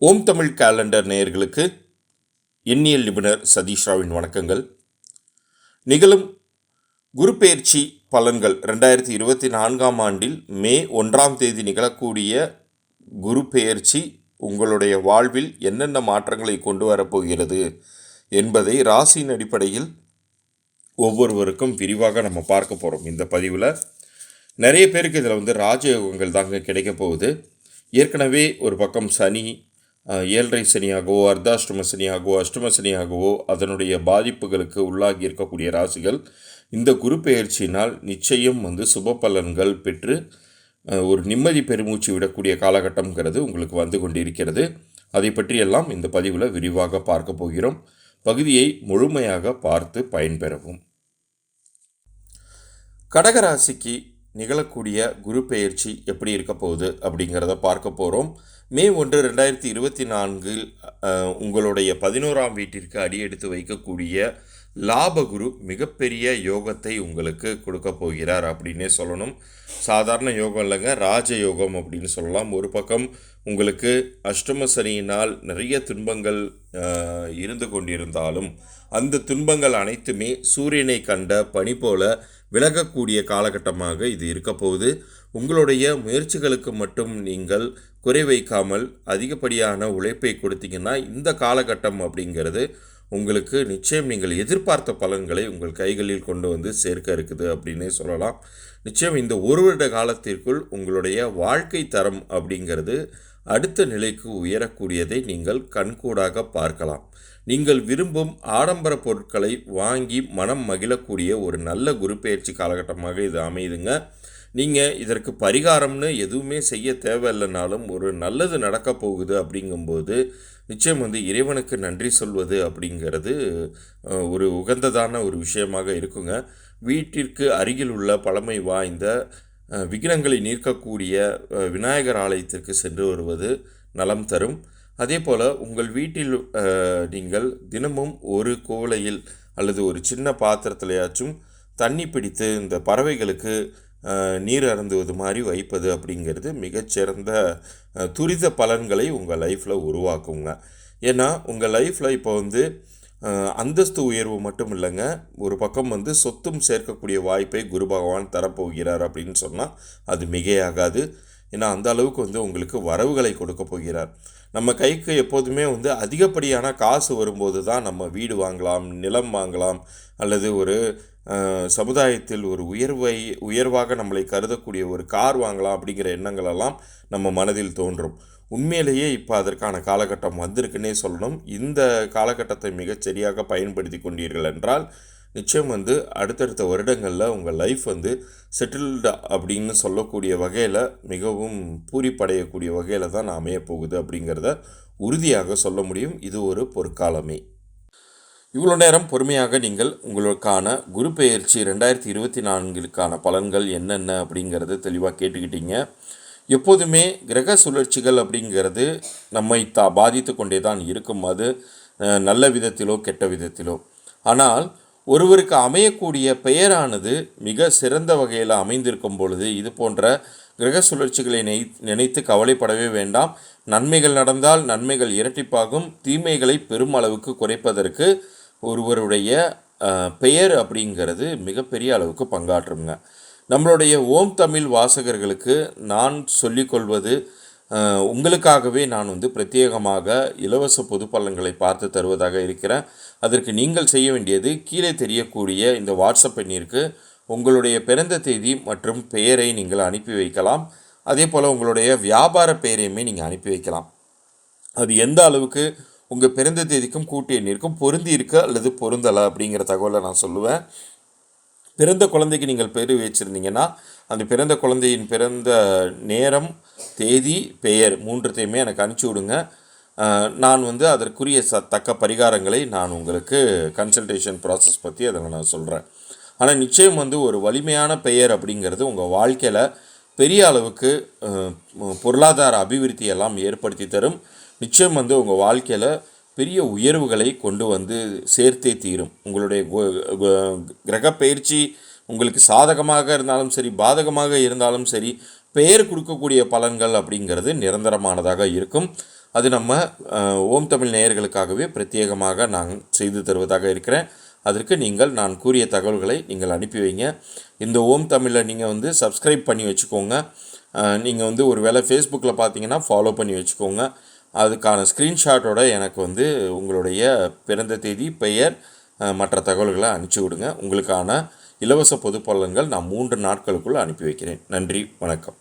ஓம் Tamil calendar நேயர்களுக்கு எண்ணியல் நிபுணர் சதீஷ் ராவின் வணக்கங்கள். நிகழும் குருப்பெயர்ச்சி பலன்கள் ரெண்டாயிரத்தி இருபத்தி நான்காம் ஆண்டில் மே ஒன்றாம் தேதி நிகழக்கூடிய குரு பெயர்ச்சி உங்களுடைய வாழ்வில் என்னென்ன மாற்றங்களை கொண்டு வரப்போகிறது என்பதை ராசியின் அடிப்படையில் ஒவ்வொருவருக்கும் விரிவாக நம்ம பார்க்க போகிறோம் இந்த பதிவில் நிறைய பேருக்கு இதில் வந்து ராஜயோகங்கள் தாங்க கிடைக்க போகுது. ஏற்கனவே ஒரு பக்கம் சனி ஏழரை சனியாகவோ அர்த்தாஷ்டம சனியாகவோ அஷ்டம சனியாகவோ அதனுடைய பாதிப்புகளுக்கு உள்ளாகி இருக்கக்கூடிய ராசிகள் இந்த குரு பெயர்ச்சியினால் நிச்சயம் வந்து சுப பலன்கள் பெற்று ஒரு நிம்மதி பெருமூச்சு விடக்கூடிய காலகட்டம்ங்கிறது உங்களுக்கு வந்து கொண்டிருக்கிறது. அதை பற்றியெல்லாம் இந்த பதிவில் விரிவாக பார்க்க போகிறோம். பகுதியை முழுமையாக பார்த்து பயன்பெறவும். கடகராசிக்கு நிகழக்கூடிய குரு பெயர்ச்சி எப்படி இருக்க போகுது அப்படிங்கிறத பார்க்க போகிறோம் மே ஒன்று ரெண்டாயிரத்தி இருபத்தி நான்கில் உங்களுடைய பதினோராம் வீட்டிற்கு அடியெடுத்து வைக்கக்கூடிய லாபகுரு மிகப்பெரிய யோகத்தை உங்களுக்கு கொடுக்க போகிறார் அப்படின்னே சொல்லணும். சாதாரண யோகம் இல்லைங்க ராஜயோகம் அப்படின்னு சொல்லலாம். ஒரு பக்கம் உங்களுக்கு அஷ்டம சனியினால் நிறைய துன்பங்கள் இருந்து கொண்டிருந்தாலும் அந்த துன்பங்கள் அனைத்துமே சூரியனை கண்ட பனி போல விலகக்கூடிய காலகட்டமாக இது இருக்கப்போகுது உங்களுடைய முயற்சிகளுக்கு மட்டும் நீங்கள் குறை வைக்காமல் அதிகப்படியான உழைப்பை கொடுத்தீங்கன்னா இந்த காலகட்டம் அப்படிங்கிறது உங்களுக்கு நிச்சயம் நீங்கள் எதிர்பார்த்த பலன்களை உங்கள் கைகளில் கொண்டு வந்து சேர்க்க இருக்குது அப்படின்னே சொல்லலாம். நிச்சயம் இந்த ஒரு வருட காலத்திற்குள் உங்களுடைய வாழ்க்கை தரம் அப்படிங்கிறது அடுத்த நிலைக்கு உயரக்கூடியதை நீங்கள் கண்கூடாக பார்க்கலாம். நீங்கள் விரும்பும் ஆடம்பர பொருட்களை வாங்கி மனம் மகிழக்கூடிய ஒரு நல்ல குரு பயிற்சி காலகட்டமாக இது அமையுதுங்க. நீங்கள் இதற்கு பரிகாரம்னு எதுவுமே செய்ய தேவையில்லைனாலும் ஒரு நல்லது நடக்க போகுது அப்படிங்கும்போது நிச்சயம் வந்து இறைவனுக்கு நன்றி சொல்வது அப்படிங்கிறது ஒரு உகந்ததான ஒரு விஷயமாக இருக்குங்க. வீட்டிற்கு அருகில் உள்ள பழமை வாய்ந்த விக்னங்களை நீர்க்கக்கூடிய விநாயகர் ஆலயத்திற்கு சென்று வருவது நலம் தரும். அதே போல் உங்கள் வீட்டில் நீங்கள் தினமும் ஒரு கோலையில் அல்லது ஒரு சின்ன பாத்திரத்திலையாச்சும் தண்ணி பிடித்து இந்த பறவைகளுக்கு நீர் அருந்துவது மாதிரி வைப்பது அப்படிங்கிறது மிகச்சிறந்த துரித பலன்களை உங்கள் லைஃப்பில் உருவாக்குங்க. ஏன்னா உங்கள் லைஃப்பில் இப்போ வந்து அந்தஸ்து உயர்வு மட்டும் இல்லைங்க. ஒரு பக்கம் வந்து சொத்தும் சேர்க்கக்கூடிய வாய்ப்பை குரு பகவான் தரப்போகிறார் அப்படின்னு சொன்னால் அது மிகையாகாது. ஏன்னா அந்த அளவுக்கு வந்து உங்களுக்கு வரவுகளை கொடுக்க போகிறார். நம்ம கைக்கு எப்போதுமே வந்து அதிகப்படியான காசு வரும்போது தான் நம்ம வீடு வாங்கலாம் நிலம் வாங்கலாம் அல்லது ஒரு சமுதாயத்தில் ஒரு உயர்வை உயர்வாக நம்மளை கருதக்கூடிய ஒரு கார் வாங்கலாம் அப்படிங்கிற எண்ணங்களெல்லாம் நம்ம மனதில் தோன்றும். உண்மையிலேயே இப்போ அதற்கான காலகட்டம் வந்திருக்குன்னே சொல்லணும். இந்த காலகட்டத்தை மிகச் சரியாக பயன்படுத்தி கொண்டீர்கள் என்றால் நிச்சயம் வந்து அடுத்தடுத்த வருடங்களில் உங்கள் லைஃப் வந்து செட்டில்டு அப்படின்னு சொல்லக்கூடிய வகையில் மிகவும் பூரிப்படையக்கூடிய வகையில் தான் அமையப்போகுது அப்படிங்கிறத உறுதியாக சொல்ல முடியும். இது ஒரு பொற்காலமே. இவ்வளோ நேரம் பொறுமையாக நீங்கள் உங்களுக்கான குரு பெயர்ச்சி ரெண்டாயிரத்தி இருபத்தி நான்கிற்கான பலன்கள் என்னென்ன அப்படிங்கிறது தெளிவாக கேட்டுக்கிட்டீங்க. எப்போதுமே கிரக சுழற்சிகள் அப்படிங்கிறது நம்மை தா பாதித்து கொண்டே தான் இருக்கும். அது நல்ல விதத்திலோ கெட்ட விதத்திலோ. ஆனால் ஒருவருக்கு அமையக்கூடிய பெயரானது மிக சிறந்த வகையில் அமைந்திருக்கும் பொழுது இது போன்ற கிரக சுழற்சிகளை நினை நினைத்து கவலைப்படவே வேண்டாம். நன்மைகள் நடந்தால் நன்மைகள் இரட்டிப்பாகும். தீமைகளை பெரும் அளவுக்கு குறைப்பதற்கு ஒருவருடைய பெயர் அப்படிங்கிறது மிகப்பெரிய அளவுக்கு பங்காற்றுங்க நம்மளுடைய ஓம் தமிழ் வாசகர்களுக்கு நான் சொல்லிக்கொள்வது உங்களுக்காகவே நான் வந்து பிரத்யேகமாக இலவச பொது பலன்களை பார்த்து தருவதாக இருக்கிறேன். அதற்கு நீங்கள் செய்ய வேண்டியது கீழே தெரியக்கூடிய இந்த வாட்ஸ்அப் எண்ணிற்கு உங்களுடைய பிறந்த தேதி மற்றும் பெயரை நீங்கள் அனுப்பி வைக்கலாம். அதே போல் உங்களுடைய வியாபார பெயரையுமே நீங்கள் அனுப்பி வைக்கலாம். அது எந்த அளவுக்கு உங்கள் பிறந்த தேதிக்கும் கூட்டு எண்ணிற்கும் பொருந்தி இருக்கா அல்லது பொருந்தலை அப்படிங்கிற தகவலை நான் சொல்லுவேன். பிறந்த குழந்தைக்கு நீங்கள் பேர் வச்சுருந்தீங்கன்னா அந்த பிறந்த குழந்தையின் பிறந்த நேரம் தேதி பெயர் மூன்றத்தையுமே எனக்கு அனுப்பிச்சி விடுங்க. நான் வந்து அதற்குரிய ச தக்க பரிகாரங்களை நான் உங்களுக்கு கன்சல்டேஷன் ப்ராசஸ் பற்றி அதில் நான் சொல்கிறேன் ஆனால் நிச்சயம் வந்து ஒரு வலிமையான பெயர் அப்படிங்கிறது உங்கள் வாழ்க்கையில் பெரிய அளவுக்கு பொருளாதார அபிவிருத்தி எல்லாம் ஏற்படுத்தி தரும். நிச்சயம் வந்து உங்கள் வாழ்க்கையில் பெரிய உயர்வுகளை கொண்டு வந்து சேர்த்தே தீரும். உங்களுடைய கிரக பயிற்சி உங்களுக்கு சாதகமாக இருந்தாலும் சரி பாதகமாக இருந்தாலும் சரி பெயர் கொடுக்கக்கூடிய பலன்கள் அப்படிங்கிறது நிரந்தரமானதாக இருக்கும். அது நம்ம ஓம் தமிழ் நேயர்களுக்காகவே பிரத்யேகமாக நான் செய்து தருவதாக இருக்கிறேன். அதற்கு நீங்கள் நான் கூறிய தகவல்களை நீங்கள் அனுப்பி வைங்க. இந்த ஓம் தமிழை நீங்கள் வந்து சப்ஸ்கிரைப் பண்ணி வச்சுக்கோங்க. நீங்கள் வந்து ஒரு வேளை ஃபேஸ்புக்கில் பார்த்தீங்கன்னா ஃபாலோ பண்ணி வச்சுக்கோங்க. அதுக்கான ஸ்க்ரீன்ஷாட்டோட எனக்கு வந்து உங்களுடைய பிறந்த தேதி பெயர் மற்ற தகவல்களை அனுப்பிச்சி விடுங்க. உங்களுக்கான இலவச பொது பலன்கள் நான் மூன்று நாட்களுக்குள் அனுப்பி வைக்கிறேன். நன்றி வணக்கம்.